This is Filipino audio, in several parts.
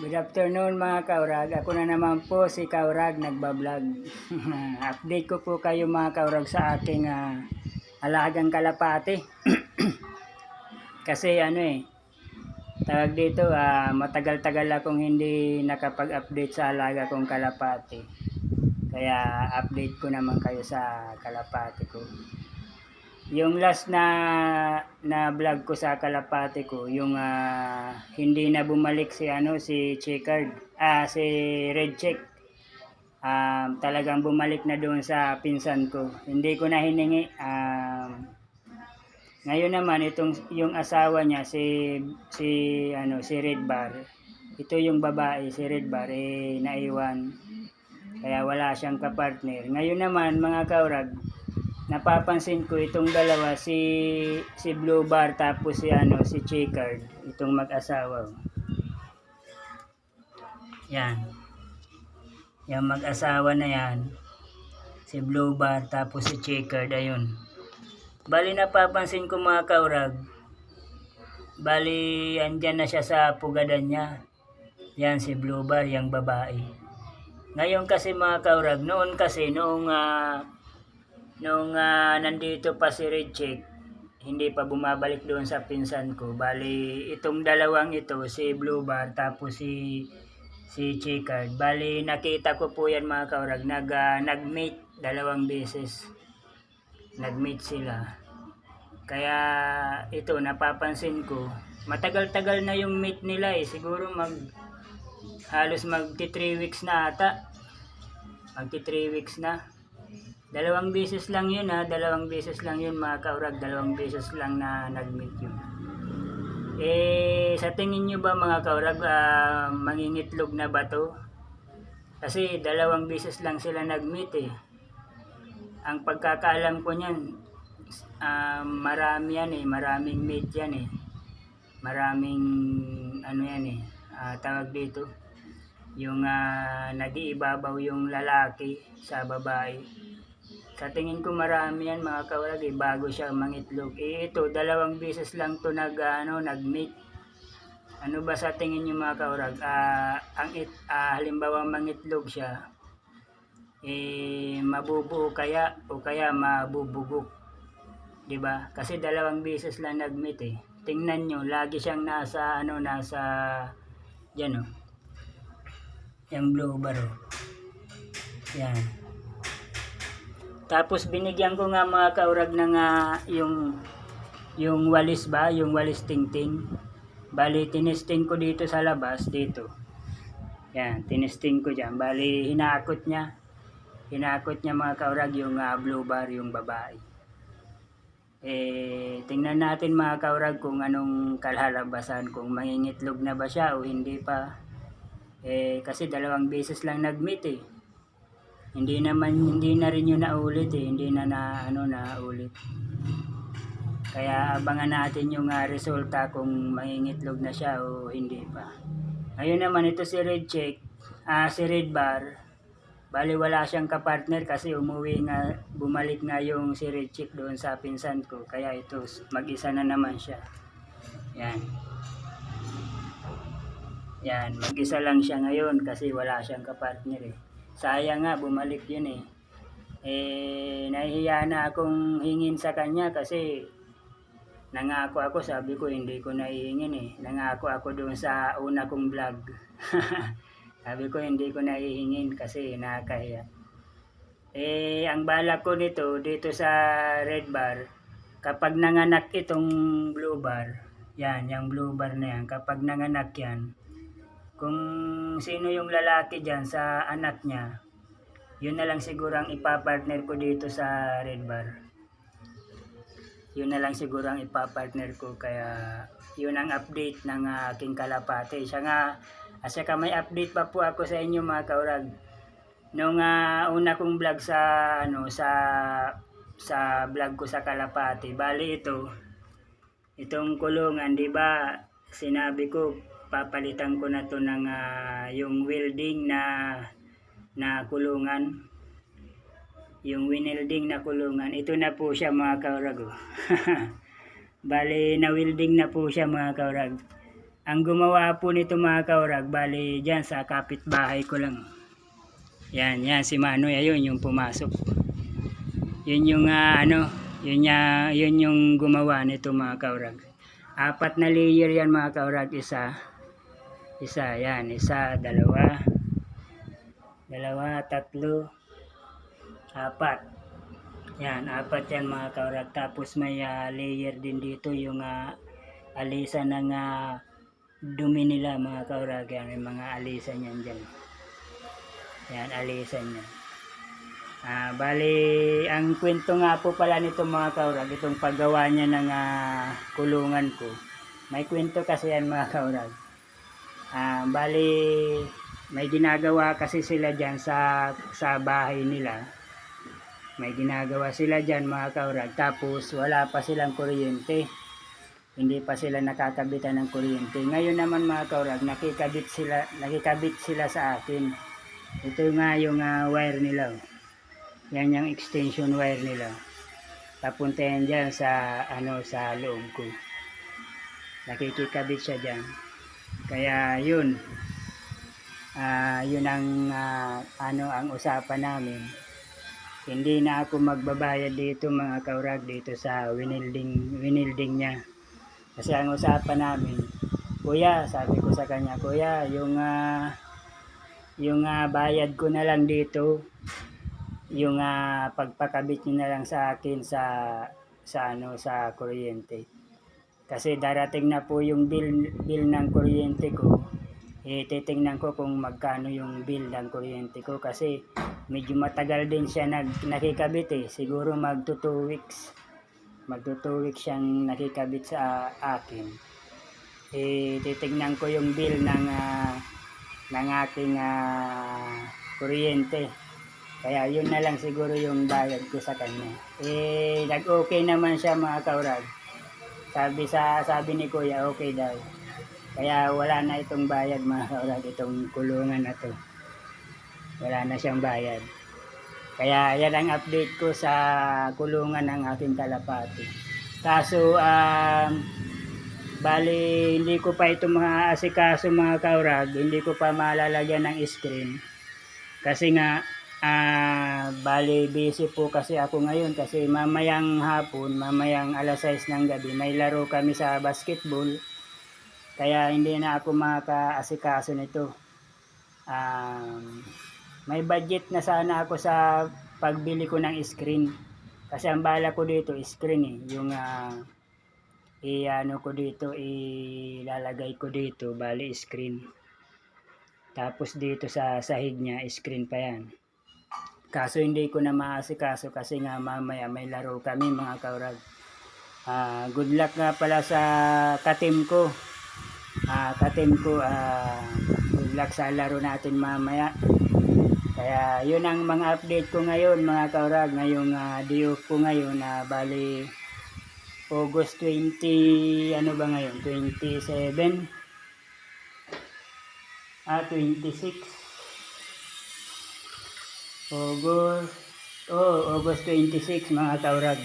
Good afternoon mga kaurag. Ako na naman po si Kaurag nagbablog. Update ko po kayo mga kaurag sa aking ah, alagang kalapati. Kasi ano eh, tawag dito, ah, matagal-tagal akong hindi nakapag-update sa alaga kong kalapati. Kaya update ko naman kayo sa kalapati ko. Yung last na na vlog ko sa kalapati ko, yung ah, hindi na bumalik si ano si Checkered, ah si Red Check. Um, talagang bumalik na doon sa pinsan ko. Hindi ko na hiningi. Um, ngayon naman itong yung asawa niya si si ano si Red Bar. Ito yung babae si Red Bar eh naiwan. Kaya wala siyang kapartner. Ngayon naman mga kaurag, napapansin ko itong dalawa si si Blue Bar tapos si ano si Checkered itong mag-asawa. Yan. Yung mag-asawa na yan si Blue Bar tapos si Checkered ayun. Bali napapansin ko mga kaurag bali andyan na siya sa pugadan niya. Yan si Blue Bar yung babae. Ngayon kasi mga kaurag noon kasi noong ah, Nung ah, nandito pa si Richie, hindi pa bumabalik doon sa pinsan ko. Bali, itong dalawang ito, si Blue Bar, tapos si si Chicard. Bali, nakita ko po yan mga kaurag. Nag, ah, nag-meet dalawang beses. Nag-meet sila. Kaya ito, napapansin ko, matagal-tagal na yung meet nila eh. Siguro mag, halos magti 3 weeks na ata. Magti 3 weeks na. Dalawang beses lang yun ha, dalawang beses lang yun mga kaurag, dalawang beses lang na nag-meet yun. Eh, sa tingin nyo ba mga kaurag, ah, mangingitlog na ba to? Kasi dalawang beses lang sila nag-meet eh. Ang pagkakaalam ko niyan, ah, marami yan eh, maraming meet yan eh. Maraming ano yan eh, ah, tawag dito. Yung ah, nag-iibabaw yung lalaki sa babae. Sa tingin ko marami yan mga eh, bago siya mangitlog. Eh ito, dalawang beses lang to nag, ano, nag-meet. Ano ba sa tingin niyo mga kaurag? Ah, ang it, ah, halimbawa mangitlog siya, eh mabubuo kaya o kaya mabubugok. 'Di ba? Kasi dalawang beses lang nag-meet eh. Tingnan nyo, lagi siyang nasa ano, nasa yan oh. Yung blue bar oh. Yan. Tapos binigyan ko nga mga kaurag ng ah, yung yung walis ba, yung walis tingting. Bali tinesting ko dito sa labas dito. Yan, tinesting ko diyan. Bali hinakot niya. Hinakot niya mga kaurag yung ah, blue bar yung babae. Eh, tingnan natin mga kaurag kung anong kalhalabasan, kung mangingitlog na ba siya o hindi pa. Eh, kasi dalawang beses lang nag-meet eh. Hindi naman, hindi na rin yun naulit eh. Hindi na na, ano, naulit. Kaya abangan natin yung ah, resulta kung mangingitlog na siya o hindi pa. Ngayon naman, ito si Red Check, ah, si Red Bar. Bali wala siyang kapartner kasi umuwi nga, bumalik nga yung si Red Check doon sa pinsan ko. Kaya ito, mag-isa na naman siya. Yan. Yan, mag-isa lang siya ngayon kasi wala siyang kapartner eh. Sayang nga, bumalik yun eh. Eh, nahihiya na akong hingin sa kanya kasi nangako ako, sabi ko hindi ko nahihingin eh. Nangako ako doon sa una kong vlog. sabi ko hindi ko nahihingin kasi nakakahiya. Eh, ang balak ko nito, dito sa red bar, kapag nanganak itong blue bar, yan, yung blue bar na yan, kapag nanganak yan, kung sino yung lalaki dyan sa anak niya, yun na lang siguro ang ipapartner ko dito sa red bar. Yun na lang siguro ang ipapartner ko kaya yun ang update ng aking kalapate. Siya nga, asya ka may update pa po ako sa inyo mga kaurag. Nung ah, una kong vlog sa ano sa sa vlog ko sa kalapate, bali ito itong kulungan, 'di ba? Sinabi ko papalitan ko na to ng ah, yung welding na na kulungan. Yung winelding na kulungan. Ito na po siya mga kaurag. oh. Bali, na-welding na po siya mga kaurag. ang gumawa po nito mga kaurag, bali dyan sa kapitbahay ko lang. Yan, yan si Manoy, ayun yung pumasok. Yun yung ah, ano, yun, ya, yun yung gumawa nito mga kaurag. Apat na layer yan mga kaurag, isa. Isa, yan, isa, dalawa. Dalawa, tatlo, apat. Yan, apat yan mga kaurag. Tapos may ah, layer din dito yung ah, alisa ng ah, dumi nila mga kaurag. Yan, may mga alisan yan dyan. Yan, alisan yan. Ah, bali, ang kwento nga po pala nito mga kaurag, itong paggawa niya ng ah, kulungan ko. May kwento kasi yan mga kaurag. Ah, bali, may ginagawa kasi sila dyan sa, sa bahay nila. May ginagawa sila dyan mga kaurag. Tapos wala pa silang kuryente. Hindi pa sila nakakabitan ng kuryente. Ngayon naman mga kaurag, nakikabit sila, nakikabit sila sa akin. Ito nga yung ah, wire nila. oh. Yan yung extension wire nila. Papunta yan sa, ano, sa loob ko. Nakikikabit siya dyan. Kaya yun. Ah, yun ang ah, ano ang usapan namin. Hindi na ako magbabayad dito mga kaurag dito sa winilding winilding niya. Kasi ang usapan namin, Kuya, sabi ko sa kanya, Kuya, yung ah, yung ah, bayad ko na lang dito, yung ah, pagpakabit niyo na lang sa akin sa sa ano sa kuryente. Kasi darating na po yung bill bill ng kuryente ko. Eh titingnan ko kung magkano yung bill ng kuryente ko kasi medyo matagal din siya nag nakikabit eh. Siguro magto 2 weeks. Magto 2 weeks siyang nakikabit sa akin. Eh titingnan ko yung bill ng ah, ng ating ah, kuryente. Kaya yun na lang siguro yung bayad ko sa kanya. Eh, nag-okay naman siya mga kaurag. Sabi sa sabi ni Kuya, okay daw. Kaya wala na itong bayad mga kaurag, itong kulungan na to. Wala na siyang bayad. Kaya yan ang update ko sa kulungan ng aking kalapati. Kaso, um, bali, hindi ko pa ito mga asikaso mga kaurag, hindi ko pa malalagyan ng screen. Kasi nga, ah, bali, busy po kasi ako ngayon kasi mamayang hapon, mamayang alas 6 ng gabi, may laro kami sa basketball. Kaya hindi na ako makakaasikaso nito. Um, may budget na sana ako sa pagbili ko ng screen. Kasi ang bala ko dito, screen eh. Yung ah, i-ano ko dito, ilalagay ko dito, bali screen. Tapos dito sa sahig niya, screen pa yan. Kaso hindi ko na maasikaso kasi nga mamaya may laro kami mga kaurag. Ah, good luck nga pala sa katim ko. Ah, katim ko, ah, good luck sa laro natin mamaya. Kaya yun ang mga update ko ngayon mga kaurag. Ngayong uh, diyo ko ngayon na bali August 20, ano ba ngayon? 27? Ah, 26. August, oh, August 26 mga kaurag.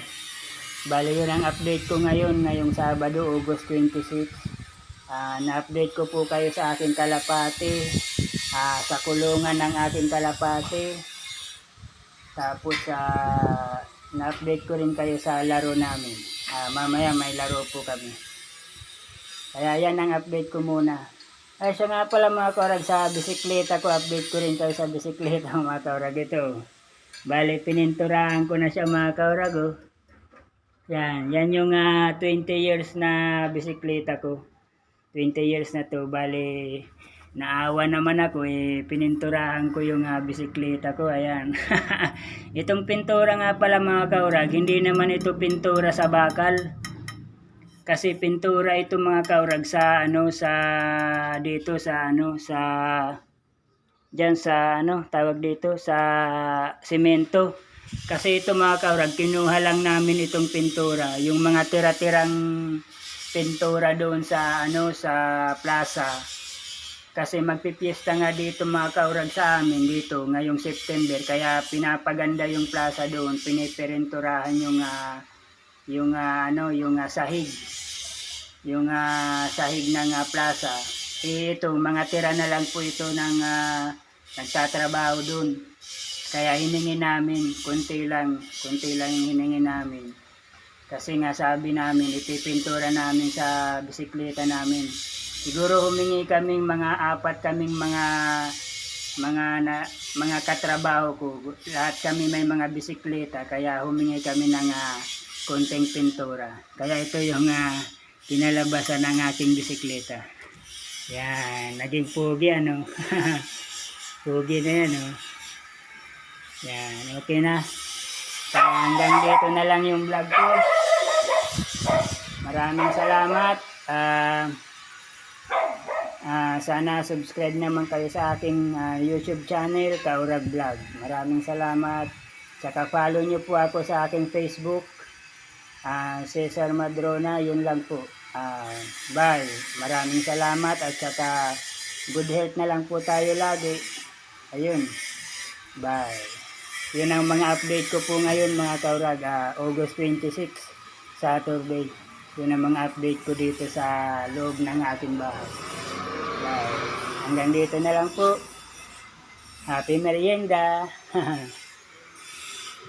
Bali yun ang update ko ngayon, ngayong Sabado, August 26. Ah, na-update ko po kayo sa aking kalapati, ah, sa kulungan ng aking kalapati. Tapos, ah, na-update ko rin kayo sa laro namin. Ah, mamaya may laro po kami. Kaya yan ang update ko muna. Ay, siya nga pala mga kaurag sa bisikleta ko. Update ko rin kayo sa bisikleta mga kaurag. Ito. Bali, pininturahan ko na siya mga kaurag. Oh. Yan. Yan yung ah, 20 years na bisikleta ko. 20 years na to. Bali, naawa naman ako eh. Pininturahan ko yung ah, bisikleta ko. Ayan. Itong pintura nga pala mga kaurag. Hindi naman ito pintura sa bakal kasi pintura ito mga kaurag sa ano sa dito sa ano sa diyan sa ano tawag dito sa semento. Kasi ito mga kaurag kinuha lang namin itong pintura. Yung mga tira-tirang pintura doon sa ano sa plaza. Kasi magpipiesta nga dito mga kaurag sa amin dito ngayong September. Kaya pinapaganda yung plaza doon pinipirinturahan yung ah, yung ah, ano yung ah, sahig yung ah, sahig ng ah, plaza. Eh, ito, mga tira na lang po ito ng ah, nagtatrabaho dun. Kaya hiningi namin, kunti lang, kunti lang yung hiningi namin. Kasi nga sabi namin, ipipintura namin sa bisikleta namin. Siguro humingi kaming mga apat kaming mga mga na, mga katrabaho ko. Lahat kami may mga bisikleta kaya humingi kami ng ah, konting pintura. Kaya ito yung ah, kinalabasan ng aking bisikleta. Yan, naging pugi ano. pugi na yan oh. Yan, okay na. Kaya hanggang dito na lang yung vlog ko. Maraming salamat. Ah, ah, sana subscribe naman kayo sa aking ah, YouTube channel, Kaurag Vlog. Maraming salamat. Tsaka follow nyo po ako sa aking Facebook, ah, Cesar Madrona. Yun lang po. Ah, bye. Maraming salamat at saka good health na lang po tayo lagi. Ayun. Bye. Yun ang mga update ko po ngayon mga kaurag. Ah, August 26, Saturday. Yun ang mga update ko dito sa loob ng ating bahay. Bye. Hanggang dito na lang po. Happy merienda.